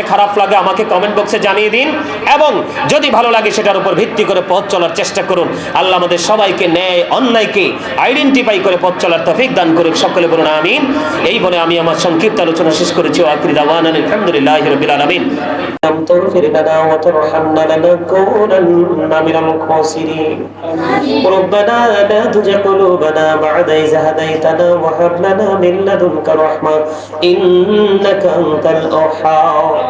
কাছে খারাপ লাগে আমাকে কমেন্ট বক্সে জানিয়ে দিন এবং যদি ভালো লাগে সেটার উপর ভিত্তি করে পথ চলার চেষ্টা করুন আল্লাহ আমাদের সবাইকে ন্যায় অন্যায়কে আইডেন্টিফাই করে পথ চলার তফিক দান করুক সকলে বলুন আমিন এই বলে আমি আমার সংক্ষিপ্ত আলোচনা শেষ করেছি আখরি দাওয়ান আলহামদুলিল্লাহ রবিল আলমিন لم تغفر لنا وترحمنا لنكونن من الخاسرين ربنا لا تزغ قلوبنا بعد إذ هديتنا وهب لنا من لدنك رحمة إنك أنت الوهاب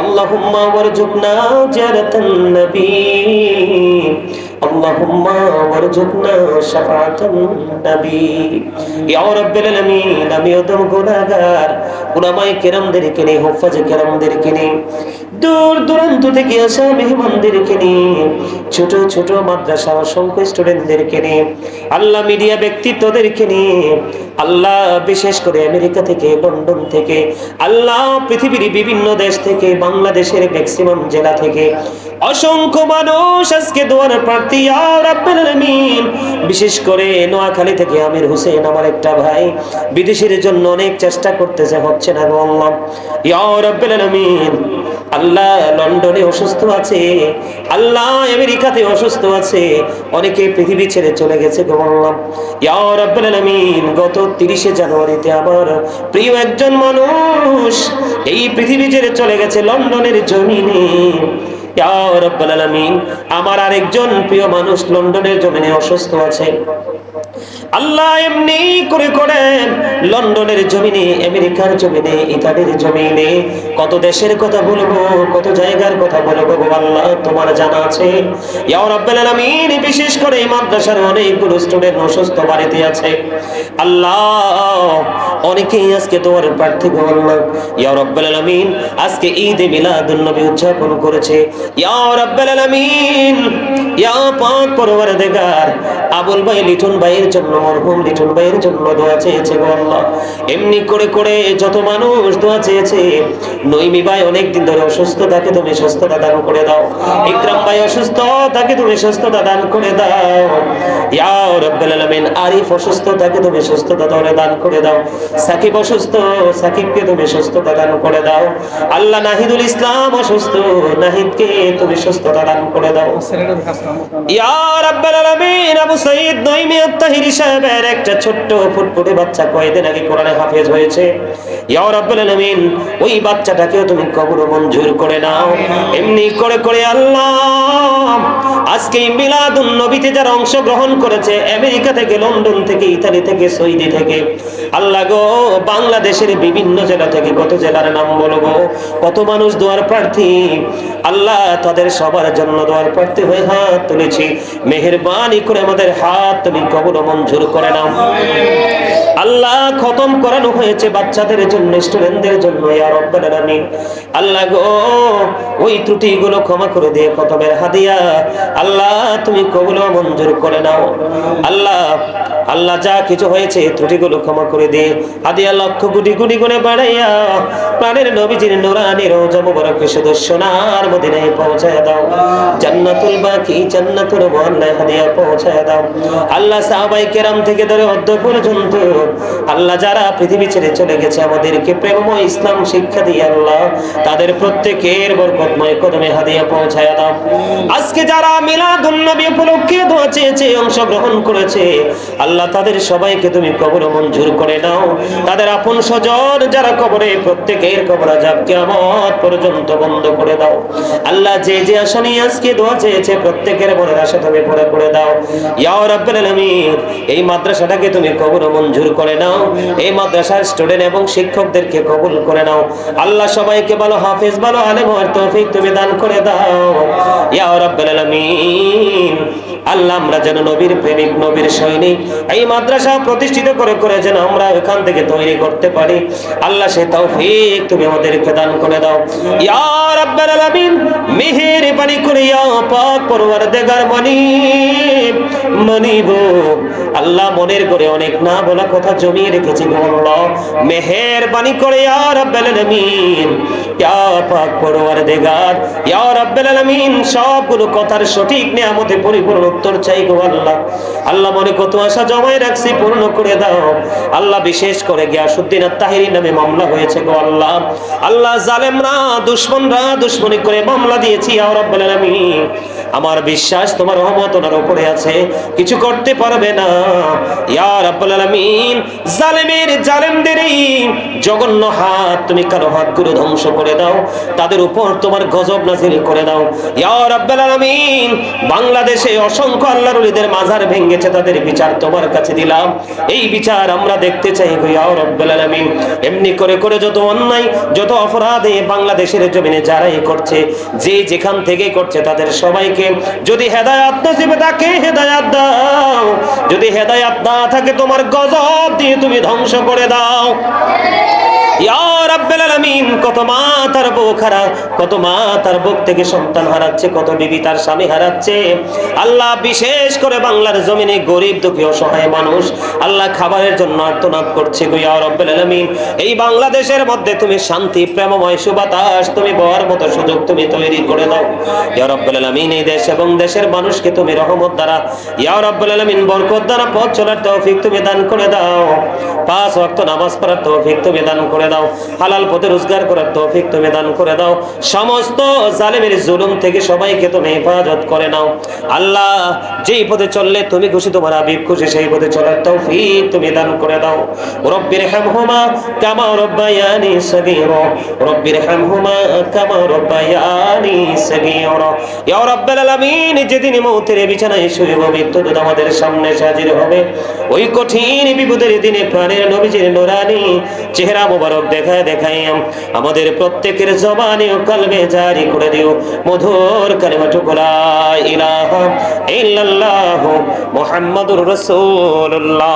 আল্লাহুম্মা ওয়ারজুকনা জারাতান নবী। اللهم وارزقنا شفاعة আমি ওদম গুনাহগার উলামায়ে কেরামদেরকে নিয়ে হোফাজে কেরামদেরকে নিয়ে দূর দূরান্ত থেকে আসা মেহমানদেরকে নিয়ে, ছোট ছোট মাদ্রাসা অসংখ্য স্টুডেন্টদেরকে নিয়ে, আল্লাহ মিডিয়া ব্যক্তিত্বদেরকে নিয়ে, আল্লাহ বিশেষ করে আমেরিকা থেকে, লন্ডন থেকে, আল্লাহ পৃথিবীর বিভিন্ন দেশ থেকে, বাংলাদেশের ম্যাক্সিমাম জেলা থেকে, অসংখ্য মানুষ আজকে দোয়ার প্রার্থী বিশেষ করে নোয়াখালী থেকে আমির হোসেন, আমার একটা ভাই, বিদেশের জন্য অনেক চেষ্টা করতেছে, হচ্ছে না গো আল্লাহ। ইয়া আল্লাহ লন্ডনে অসুস্থ আছে, আল্লাহ আমেরিকাতে অসুস্থ আছে, অনেকে পৃথিবী ছেড়ে চলে গেছে গত 30শে জানুয়ারিতে আমার প্রিয় একজন মানুষ এই পৃথিবী ছেড়ে চলে গেছে লন্ডনের জমিনে। আমার আরেকজন প্রিয় মানুষ লন্ডনের জমিনে অসুস্থ আছে। আল্লাহ এমনি করে করে লন্ডনের জমিনে, আমেরিকার জমিনে, ইতালির জমিনে। কত দেশের কথা বলব, কত জায়গার কথা বলব আল্লাহ, তোমার জানা আছে? বিশেষ করে এই মাদ্রাসার অনেকগুলো স্টুডেন্ট অসুস্থ বাড়িতে আছে। আল্লাহ, অনেকেই আজকে তোমার প্রার্থী আল্লাহ। ইয়া রাব্বুল আলামিন, আজকে ঈদে মিলাদুন নবী উদযাপন করেছে। ইয়া রাব্বুল আলামিন, ইয়া পাক পরওয়ারদিগার আবুল ভাই, লিটন ভাইয়ের জন্য মরহুম লিটন ভাইয়ের জন্য দোয়া চেয়েছে গো আল্লাহ। এমনি করে করে যত মানুষ দোয়া চেয়েছে নইমি ভাই অনেকদিন ধরে অসুস্থ তাকে তুমি সুস্থতা দান করে দাও। ইকরাম ভাই অসুস্থ তাকে তুমি সুস্থতা দান করে দাও। ইয়া রাব্বুল আলামিন আরিফ অসুস্থ তাকে তুমি সুস্থতা ধরে দান করে দাও। সাকিব অসুস্থ সাকিবকে তুমি সুস্থতা দান করে দাও। আল্লাহ নাহিদুল ইসলাম অসুস্থ নাহিদকে তুমি সুস্থতা দান করে দাও। ইয়া রাব্বুল আলামিন আবু সাইদ নইমি আত্তাহিরি সাহেবের একটা ছোট্ট ফুটফুটে বাচ্চা কয়েকদিন আগে কোরআনে হাফেজ হয়েছে। ওই বাচ্চাটাকেও তুমি কবর মঞ্জুর করে নাও। এমনি করে করে আল্লাহ আজকে মিলাদুন নবীতে যারা অংশগ্রহণ করেছে, আমেরিকা থেকে, লন্ডন থেকে, ইতালি থেকে, সৌদি থেকে আল্লাহ গো, বাংলাদেশের বিভিন্ন জেলা থেকে কত জেলার নাম বলব কত মানুষ দোয়ার প্রার্থী? আল্লাহ তাদের সবার জন্য দোয়ার প্রার্থী হয়ে হাত তুলেছি। মেহেরবানি করে আমাদের হাত তুমি কবর মঞ্জুর করে নাও। আল্লাহ খতম করানো হয়েছে বাচ্চাদের জন্য স্টুডেন্টদের জন্য আল্লাহ গো, ওই ত্রুটিগুলো ক্ষমা করে দিয়ে খতমের হাদিয়া আল্লাহ তুমি কবুল মঞ্জুর করে নাও। আল্লাহ আল্লাহ যা কিছু হয়েছে ত্রুটিগুলো ক্ষমা করে দিয়ে হাদিয়া লক্ষ কোটি কোটি গুণে বাড়াইয়া প্রাণের নবীজির নুরানি রোজা মুবারক শুধু সোনার মদিনায় পৌঁছায় দাও। জান্নাতুল বাকি, জান্নাতুল মুআল্লায় হাদিয়া পৌঁছায় দাও। আল্লাহ সাহাবাই কেরাম থেকে ধরে অদ্য পর্যন্ত আল্লাহ যারা পৃথিবী ছেড়ে চলে গেছে, আমাদেরকে প্রেমময় ইসলাম শিক্ষা দিয়ে আল্লাহ তাদের প্রত্যেকের বরকতময় কদমে হাদিয়া পৌঁছায় দাও। আজকে যারা মিলাদুন নবী উপলক্ষে দোয়া চেয়েছে অংশগ্রহণ করেছে, আল্লাহ তাদের সবাইকে তুমি কবর মঞ্জুর করে নাও। তাদের আপন স্বজন যারা কবরে প্রত্যেকের কবর আজাব কিয়ামত পর্যন্ত বন্ধ করে দাও। আল্লাহ যে যে আশা নিয়ে আজকে দোয়া চেয়েছে প্রত্যেকের মনের আশা তুমি পুরো করে দাও। ইয়া রাব্বুল আলামিন, এই মাদ্রাসাটাকে তুমি কবর মঞ্জুর করে নাও। এই মাদ্রাসার স্টুডেন্ট এবং শিক্ষকদেরকে কবুল করে নাও। আল্লাহ সবাইকে ভালো হাফেজ, ভালো আলেম হওয়ার তৌফিক তুমি দান করে দাও। ইয়া রাব্বুল আলামিন আল্লাহ আমরা যেন নবীর প্রেমিক, নবীর সৈনিক। এই মাদ্রাসা প্রতিষ্ঠিত করে করে যেন আমরা এখান থেকে তৈরি করতে পারি। আল্লাহ সে তৌফিক তুমি আমাদেরকে দান করে দাও। ইয়া রাব্বাল আলামিন মেহেরবানি করে, ইয়া পাক পরওয়ারদিগার মানি মানি আল্লাহ মনের করে অনেক না বলা কথা জমিয়ে রেখেছি আল্লাহ। মেহেরবানি করে, ইয়া রাব্বাল আলামিন ইয়া পাক সবগুলো কথার সঠিক পরিপূর্ণ উত্তর চাই গো আল্লাহ। আল্লাহ মনে কত আশা জমায় রাখছি, পূর্ণ করে দাও। আল্লাহ বিশেষ করে নামে মামলা হয়েছে গো আল্লাহ। আল্লাহ করে মামলা দিয়েছি আমার বিশ্বাস, তোমার রহমত ওনার উপরে আছে। কিছু করতে পারবে না। ইয়া জালেমের জঘন্য হাত তুমি কারও হাতগুলো ধ্বংস করে দাও। তাদের উপর তোমার গজব নাজিল করে দাও। ইয়া রাব্বুল আলামিন, বাংলাদেশে অসংখ্য আল্লাহর ওলিদের মাজার ভেঙেছে, তাদের বিচার তোমার কাছে দিলাম। এই বিচার আমরা দেখতে চাই গো ইয়া রাব্বুল আলামিন। এমনি করে করে যত অন্যায়, যত অপরাধ বাংলাদেশের জমিনে যারাই করছে, যে যেখান থেকে করছে তাদের সবাইকে যদি হেদায়াত নসিবে থাকে হেদায়াত দাও। যদি হেদায়াত না থাকে তোমার গজব দিয়ে তুমি ধ্বংস করে দাও। ইয়া কত মা তার বউ খারা কত মা তার বুক থেকে সন্তান হারাচ্ছে, কত বিবি তার স্বামী হারাচ্ছে। আল্লাহ বিশেষ করে বাংলার জমিনে গরিব, দুঃখী, অসহায় মানুষ, আল্লাহ খাবারের জন্য আর্তনাদ করছে এই বাংলাদেশের মধ্যে তুমি শান্তি, প্রেমময়, সুবাতাস, তুমি মতো সুযোগ তুমি তৈরি করে দাও। এই দেশ এবং দেশের মানুষকে তুমি রহমত দ্বারা, ইয়া আলামিন, বরকত দ্বারা পথ চলার তৌফিক তুমি দান করে দাও। পাঁচ নামাজ পড়ার তৌফিক তুমি দান করে দাও। হালাল পথে রোজগার করার তৌফিক তুমি দান করে দাও। সমস্ত জালেমের জুলুম থেকে সবাইকে তুমি হেফাজত করে নাও। আল্লাহ, যেই পথে চললে তুমি খুশি, তোমার আবিব খুশি, সেই পথে চলার তৌফিক তুমি দান করে দাও। রব্বির হামহুমা কামা রব্বায়ানি সগীরা। রব্বির হামহুমা কামা রব্বায়ানি সগীরা। ইয়া রাব্বাল আলামিন, যেদিন মৌতের বিছানায় শুয়ে মৃত্যু আমাদের সামনে হাজির হবে। ওই কঠিন বিপদের দিনে প্রাণের নবীজির নোরানি চেহারা মোবারক দেখায় দেখাই আমাদের প্রত্যেকের জবানে ও কলবে জারি করে দিও। মধুর কালিমাটুকু লা ইলাহা ইল্লাল্লাহু মুহাম্মাদুর রাসূলুল্লাহ।